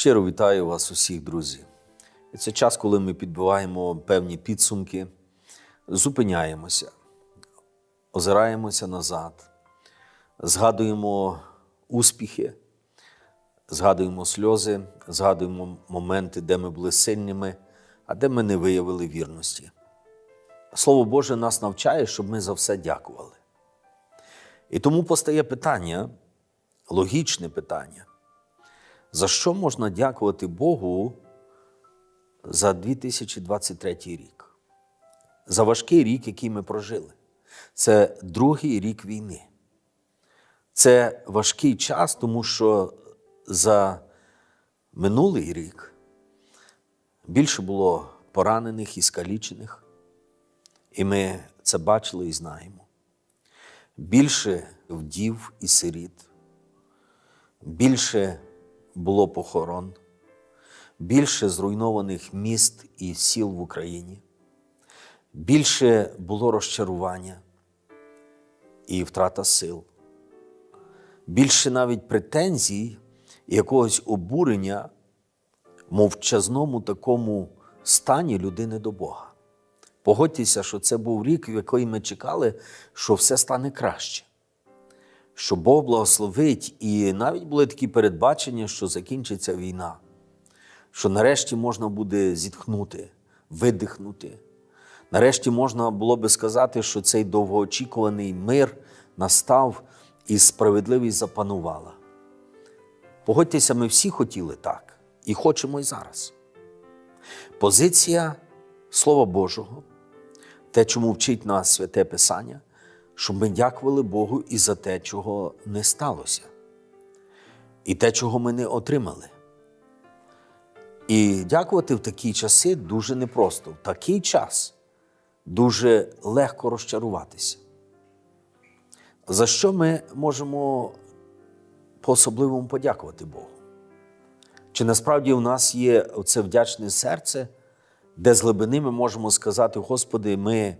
Щиро вітаю вас усіх, друзі. Це час, коли ми підбиваємо певні підсумки, зупиняємося, озираємося назад, згадуємо успіхи, згадуємо сльози, згадуємо моменти, де ми були сильними, а де ми не виявили вірності. Слово Боже нас навчає, щоб ми за все дякували. І тому постає питання, логічне питання. За що можна дякувати Богу за 2023 рік? За важкий рік, який ми прожили. Це другий рік війни. Це важкий час, тому що за минулий рік більше було поранених і скалічених, і ми це бачили і знаємо. Більше вдів і сиріт, більше було похорон, більше зруйнованих міст і сіл в Україні, більше було розчарування і втрата сил, більше навіть претензій і якогось обурення мовчазному такому стані людини до Бога. Погодьтеся, що це був рік, в який ми чекали, що все стане краще що Бог благословить, і навіть були такі передбачення, що закінчиться війна, що нарешті можна буде зітхнути, видихнути. Нарешті можна було би сказати, що цей довгоочікуваний мир настав і справедливість запанувала. Погодьтеся, ми всі хотіли так і хочемо і зараз. Позиція Слова Божого, те, чому вчить нас святе Писання, щоб ми дякували Богу і за те, чого не сталося, і те, чого ми не отримали. І дякувати в такі часи дуже непросто. В такий час дуже легко розчаруватися. За що ми можемо по-особливому подякувати Богу? Чи насправді у нас є це вдячне серце, де з глибини ми можемо сказати, Господи, ми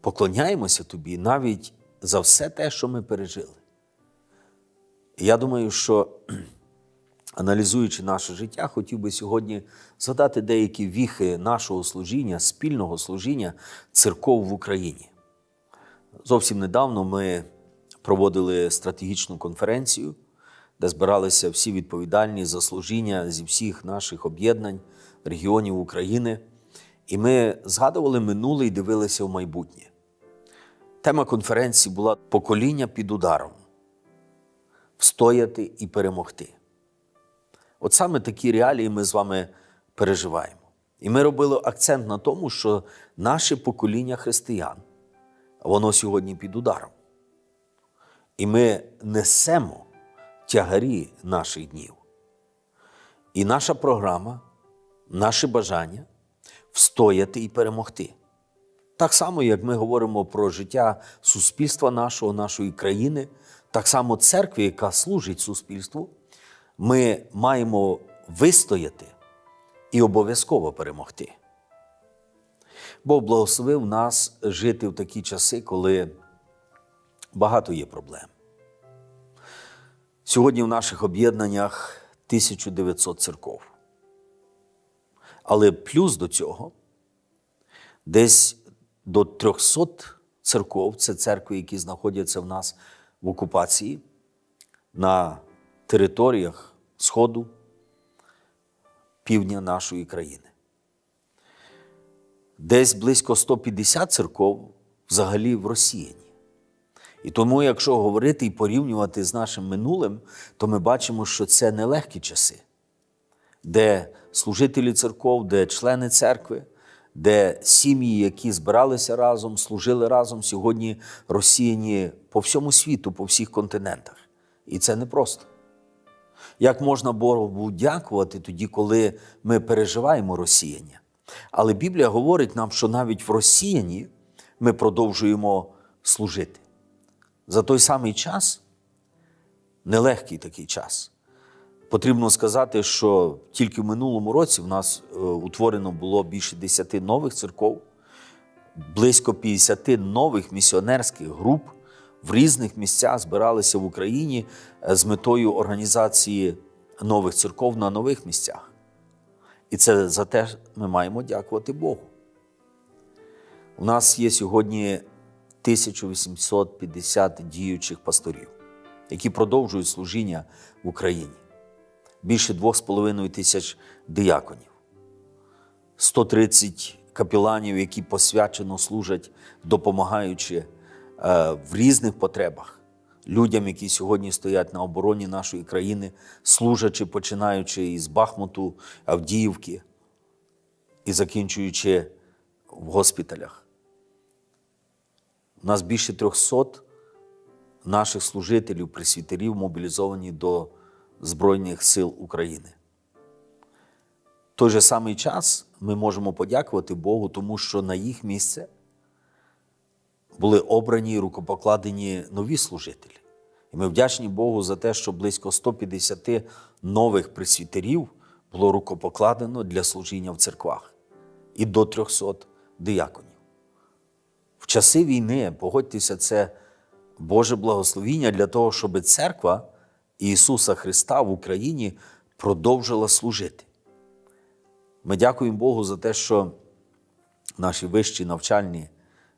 поклоняємося Тобі навіть за все те, що ми пережили. Я думаю, що аналізуючи наше життя, хотів би сьогодні згадати деякі віхи нашого служіння, спільного служіння церков в Україні. Зовсім недавно ми проводили стратегічну конференцію, де збиралися всі відповідальні за служіння зі всіх наших об'єднань, регіонів України. І ми згадували минуле і дивилися в майбутнє. Тема конференції була покоління під ударом встояти і перемогти. От саме такі реалії ми з вами переживаємо. І ми робили акцент на тому, що наше покоління християн, воно сьогодні під ударом. І ми несемо тягарі наших днів. І наша програма, наше бажання встояти і перемогти. Так само, як ми говоримо про життя суспільства нашого, нашої країни, так само церкви, яка служить суспільству, ми маємо вистояти і обов'язково перемогти. Бог благословив нас жити в такі часи, коли багато є проблем. Сьогодні в наших об'єднаннях 1900 церков. Але плюс до цього десь до 300 церков, це церкви, які знаходяться в нас в окупації на територіях Сходу, півдня нашої країни. Десь близько 150 церков взагалі в Росіяні. І тому, якщо говорити і порівнювати з нашим минулим, то ми бачимо, що це нелегкі часи, де служителі церков, де члени церкви, де сім'ї, які збиралися разом, служили разом, сьогодні розсіяні по всьому світу, по всіх континентах. І це непросто. Як можна Богу дякувати тоді, коли ми переживаємо розсіяння? Але Біблія говорить нам, що навіть в розсіянні ми продовжуємо служити. За той самий час, нелегкий такий час. Потрібно сказати, що тільки в минулому році в нас е, утворено було більше 10 нових церков, близько 50 нових місіонерських груп в різних місцях збиралися в Україні е, з метою організації нових церков на нових місцях. І це за те ми маємо дякувати Богу. У нас є сьогодні 1850 діючих пасторів, які продовжують служіння в Україні. Більше 2,5 тисяч дияконів, 130 капіланів, які посвячено служать, допомагаючи е, в різних потребах людям, які сьогодні стоять на обороні нашої країни, служачи, починаючи із Бахмуту, Авдіївки і закінчуючи в госпіталях. У нас більше 300 наших служителів, пресвітерів мобілізовані до Збройних сил України. В той же самий час ми можемо подякувати Богу, тому що на їх місце були обрані і рукопокладені нові служителі. І ми вдячні Богу за те, що близько 150 нових пресвітерів було рукопокладено для служіння в церквах і до 300 дияконів. В часи війни, погодьтеся, це Боже благословіння для того, щоб церква Ісуса Христа в Україні продовжила служити. Ми дякуємо Богу за те, що наші вищі навчальні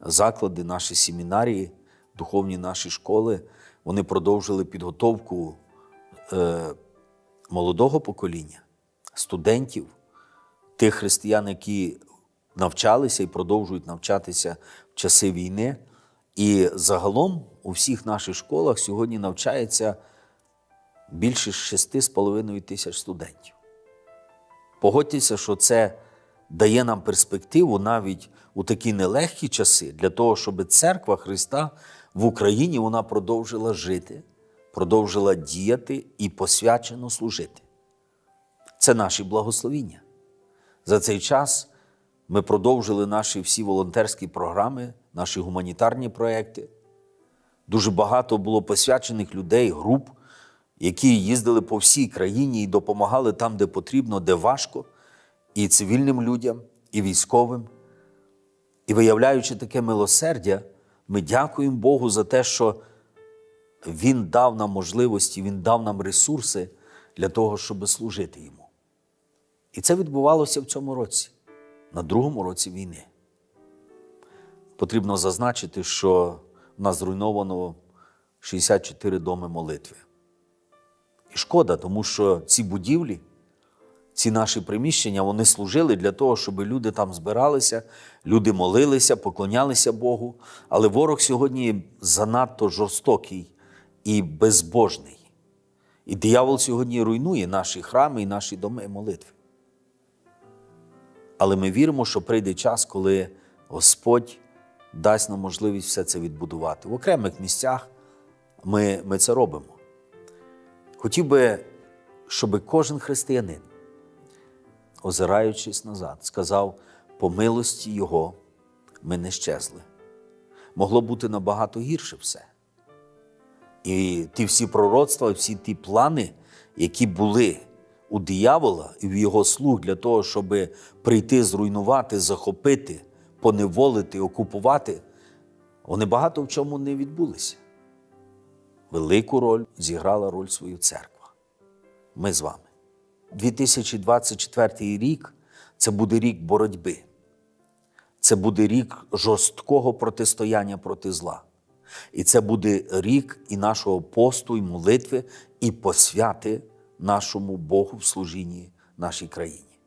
заклади, наші семінарії, духовні наші школи, вони продовжили підготовку е, молодого покоління, студентів, тих християн, які навчалися і продовжують навчатися в часи війни. І загалом у всіх наших школах сьогодні навчається більше 6,5 тисяч студентів. Погодьтеся, що це дає нам перспективу навіть у такі нелегкі часи для того, щоб церква Христа в Україні вона продовжила жити, продовжила діяти і посвячено служити. Це наші благословіння. За цей час ми продовжили наші всі волонтерські програми, наші гуманітарні проекти. Дуже багато було посвячених людей, груп, які їздили по всій країні і допомагали там, де потрібно, де важко, і цивільним людям, і військовим. І виявляючи таке милосердя, ми дякуємо Богу за те, що Він дав нам можливості, Він дав нам ресурси для того, щоб служити йому. І це відбувалося в цьому році, на другому році війни. Потрібно зазначити, що в нас зруйновано 64 доми молитви. І шкода, тому що ці будівлі, ці наші приміщення, вони служили для того, щоб люди там збиралися, люди молилися, поклонялися Богу. Але ворог сьогодні занадто жорстокий і безбожний. І диявол сьогодні руйнує наші храми і наші доми молитви. Але ми віримо, що прийде час, коли Господь дасть нам можливість все це відбудувати. В окремих місцях ми, ми це робимо. Хотів би, щоб кожен християнин, озираючись назад, сказав: по милості Його ми не щезли. Могло бути набагато гірше все. І ті всі пророцтва, всі ті плани, які були у диявола і в його слуг для того, щоб прийти, зруйнувати, захопити, поневолити, окупувати, вони багато в чому не відбулися. Велику роль зіграла роль свою церква. Ми з вами. 2024 рік це буде рік боротьби. Це буде рік жорсткого протистояння проти зла. І це буде рік і нашого посту, і молитви, і посвяти нашому Богу в служінні нашій країні.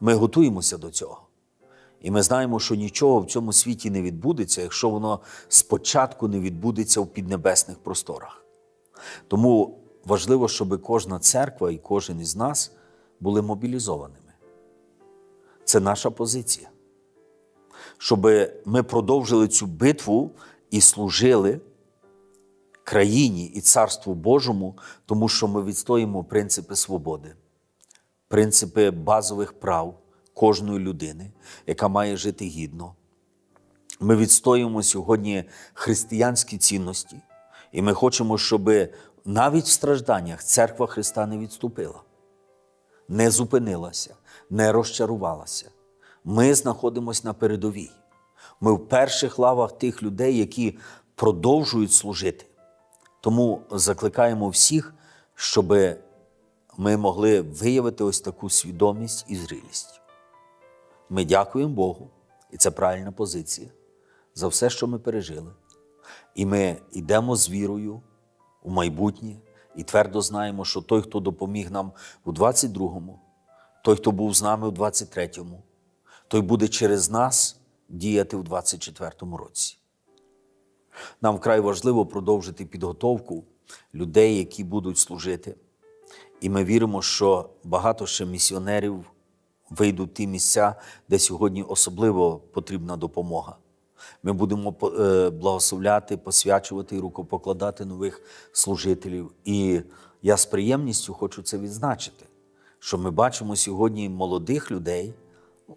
Ми готуємося до цього. І ми знаємо, що нічого в цьому світі не відбудеться, якщо воно спочатку не відбудеться в піднебесних просторах. Тому важливо, щоб кожна церква і кожен із нас були мобілізованими. Це наша позиція. Щоб ми продовжили цю битву і служили країні і Царству Божому, тому що ми відстоїмо принципи свободи, принципи базових прав кожної людини, яка має жити гідно. Ми відстоюємо сьогодні християнські цінності, і ми хочемо, щоб навіть в стражданнях церква Христа не відступила, не зупинилася, не розчарувалася. Ми знаходимося на передовій. Ми в перших лавах тих людей, які продовжують служити. Тому закликаємо всіх, щоб ми могли виявити ось таку свідомість і зрілість. Ми дякуємо Богу, і це правильна позиція за все, що ми пережили. І ми йдемо з вірою у майбутнє і твердо знаємо, що той, хто допоміг нам у 22-му, той, хто був з нами у 23-му, той буде через нас діяти у 24-му році. Нам вкрай важливо продовжити підготовку людей, які будуть служити. І ми віримо, що багато ще місіонерів вийдуть ті місця, де сьогодні особливо потрібна допомога. Ми будемо е, благословляти, посвячувати і рукопокладати нових служителів. І я з приємністю хочу це відзначити, що ми бачимо сьогодні молодих людей,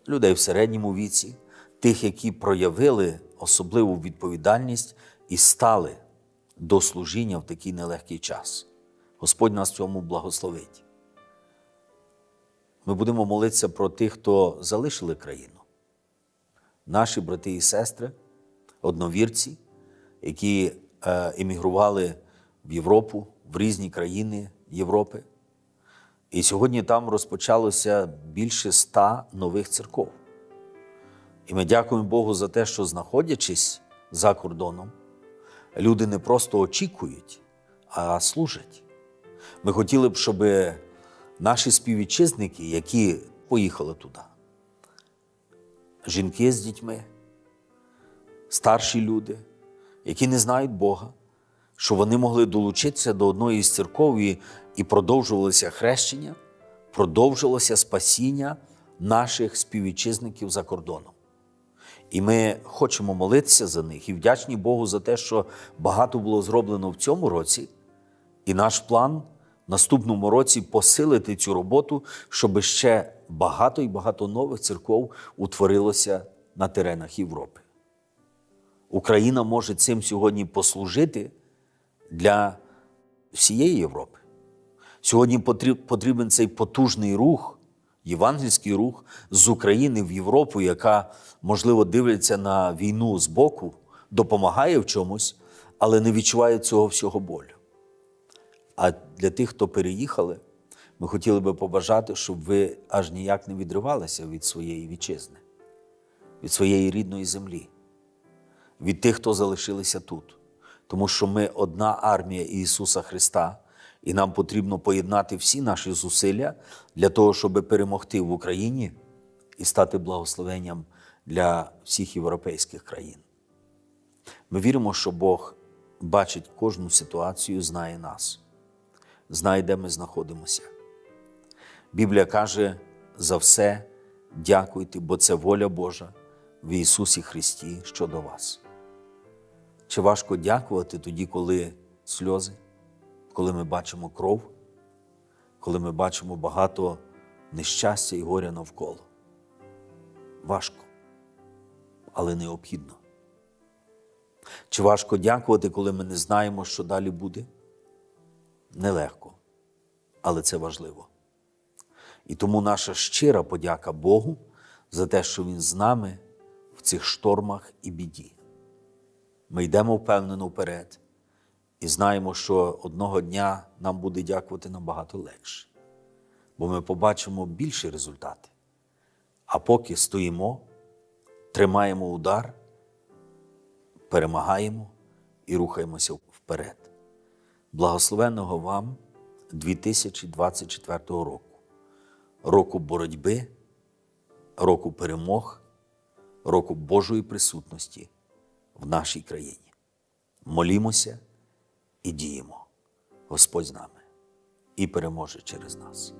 людей в середньому віці, тих, які проявили особливу відповідальність і стали до служіння в такий нелегкий час. Господь нас цьому благословить. Ми будемо молитися про тих, хто залишили країну. Наші брати і сестри, одновірці, які е, емігрували в Європу, в різні країни Європи. І сьогодні там розпочалося більше ста нових церков. І ми дякуємо Богу за те, що, знаходячись за кордоном, люди не просто очікують, а служать. Ми хотіли б, щоб наші співвітчизники, які поїхали туди, жінки з дітьми, старші люди, які не знають Бога, що вони могли долучитися до одної з церков і, продовжувалося хрещення, продовжилося спасіння наших співвітчизників за кордоном. І ми хочемо молитися за них і вдячні Богу за те, що багато було зроблено в цьому році. І наш план наступному році посилити цю роботу, щоб ще багато і багато нових церков утворилося на теренах Європи. Україна може цим сьогодні послужити для всієї Європи. Сьогодні потрібен цей потужний рух, євангельський рух з України в Європу, яка, можливо, дивиться на війну з боку, допомагає в чомусь, але не відчуває цього всього болю. А для тих, хто переїхали, ми хотіли би побажати, щоб ви аж ніяк не відривалися від своєї вітчизни, від своєї рідної землі, від тих, хто залишилися тут. Тому що ми одна армія Ісуса Христа, і нам потрібно поєднати всі наші зусилля для того, щоб перемогти в Україні і стати благословенням для всіх європейських країн. Ми віримо, що Бог бачить кожну ситуацію, знає нас, знає, де ми знаходимося. Біблія каже за все дякуйте, бо це воля Божа в Ісусі Христі щодо вас. Чи важко дякувати тоді, коли сльози, коли ми бачимо кров, коли ми бачимо багато нещастя і горя навколо? Важко, але необхідно. Чи важко дякувати, коли ми не знаємо, що далі буде? Нелегко, але це важливо. І тому наша щира подяка Богу за те, що Він з нами в цих штормах і біді. Ми йдемо впевнено вперед і знаємо, що одного дня нам буде дякувати набагато легше, бо ми побачимо більші результати. А поки стоїмо, тримаємо удар, перемагаємо і рухаємося вперед. Благословенного вам 2024 року, року боротьби, року перемог, року Божої присутності в нашій країні. Молімося і діємо. Господь з нами і переможе через нас.